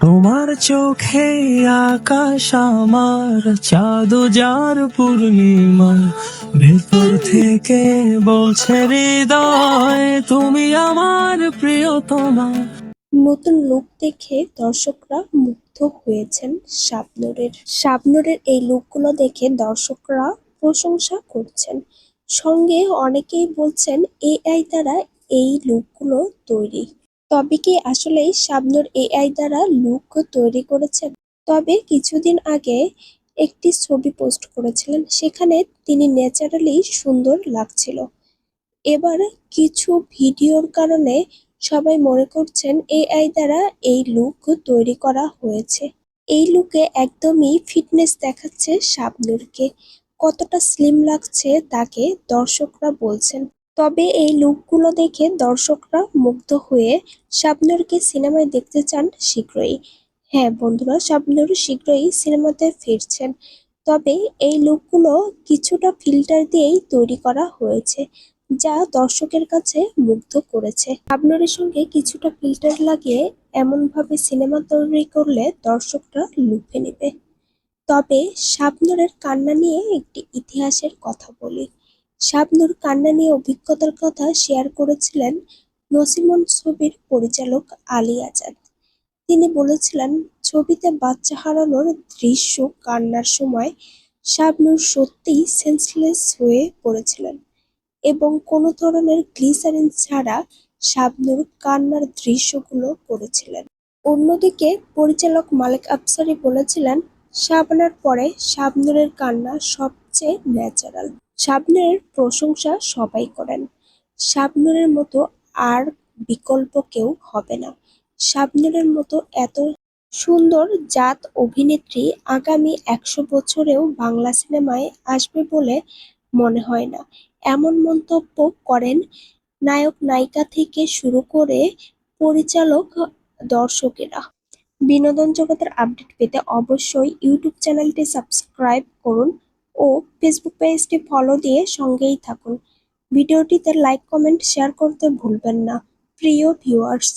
তোমার চোখে আকাশ আমার, চাঁদ যার পূর্ণিমা ভেতর থেকে বলছে হৃদয়, তুমি আমার প্রিয়তমা। নতুন লুক দেখে দর্শকরা মুগ্ধ হয়েছেন শাবনূরের। শাবনূরের এই লুকগুলো দেখে দর্শকরা প্রশংসা করছেন। সঙ্গে অনেকেই বলছেন এআই দ্বারা এই লুকগুলো তৈরি। তবে কি আসলেই শাবনূর এআই দ্বারা লুক তৈরি করেছেন? তবে কিছুদিন আগে একটি ছবি পোস্ট করেছিলেন, সেখানে তিনি ন্যাচারালি সুন্দর লাগছিল। এবার কিছু ভিডিওর কারণে সবাই মনে করছেন এআই দ্বারা এই লুক তৈরি করা হয়েছে। এই লুকে একদমই ফিটনেস দেখাচ্ছে শাবনূরকে। কতটা স্লিম লাগছে তাকে দর্শকরা বলছেন। তবে এই লুকগুলো দেখে দর্শকরা মুগ্ধ হয়ে শাবনূরকে সিনেমায় দেখতে চান শীঘ্রই। হ্যাঁ বন্ধুরা, শাবনূর শীঘ্রই সিনেমাতে ফিরছেন। তবে এই লুকগুলো কিছুটা ফিল্টার দিয়েই তৈরি করা হয়েছে, যা দর্শকের কাছে মুগ্ধ করেছে। শাবনূরের সঙ্গে কিছুটা ফিল্টার লাগিয়ে এমনভাবে সিনেমা তৈরি করলে দর্শকরা লুফে নেবে। তবে শাবনূরের কান্না নিয়ে একটি ইতিহাসের কথা বলি। শাবনূর কান্না নিয়ে অভিজ্ঞতার কথা শেয়ার করেছিলেন নসিমন ছবির পরিচালক আলী আজাদ। তিনি বলেছিলেন, ছবিতে বাচ্চা হারানোর দৃশ্য কান্নার সময় শাবনূর সত্যিই সেন্সলেস হয়ে পড়েছিলেন এবং কোনো ধরনের গ্লিসারিন ছাড়া শাবনূর কান্নার দৃশ্যগুলো করেছিলেন। অন্যদিকে পরিচালক মালিক আফসারি বলেছিলেন, শাবনার পরে শাবনূরের কান্না সবচেয়ে ন্যাচারাল শাবনূরের প্রশংসা সবাই করেন। শাবনূরের মতো আর বিকল্প কেউ হবে না। শাবনূরের মতো এত সুন্দর জাত অভিনেত্রী আগামী একশো বছরেও বাংলা সিনেমায় আসবে বলে মনে হয় না। এমন মন্তব্য করেন নায়ক নায়িকা থেকে শুরু করে পরিচালক দর্শকেরা। বিনোদন জগতের আপডেট পেতে অবশ্যই ইউটিউব চ্যানেলটি সাবস্ক্রাইব করুন। ও ফেসবুক পেজটি ফলো দিয়ে সঙ্গেই থাকুন। ভিডিওটিতে লাইক কমেন্ট শেয়ার করতে ভুলবেন না। প্রিয় ভিউয়ার্স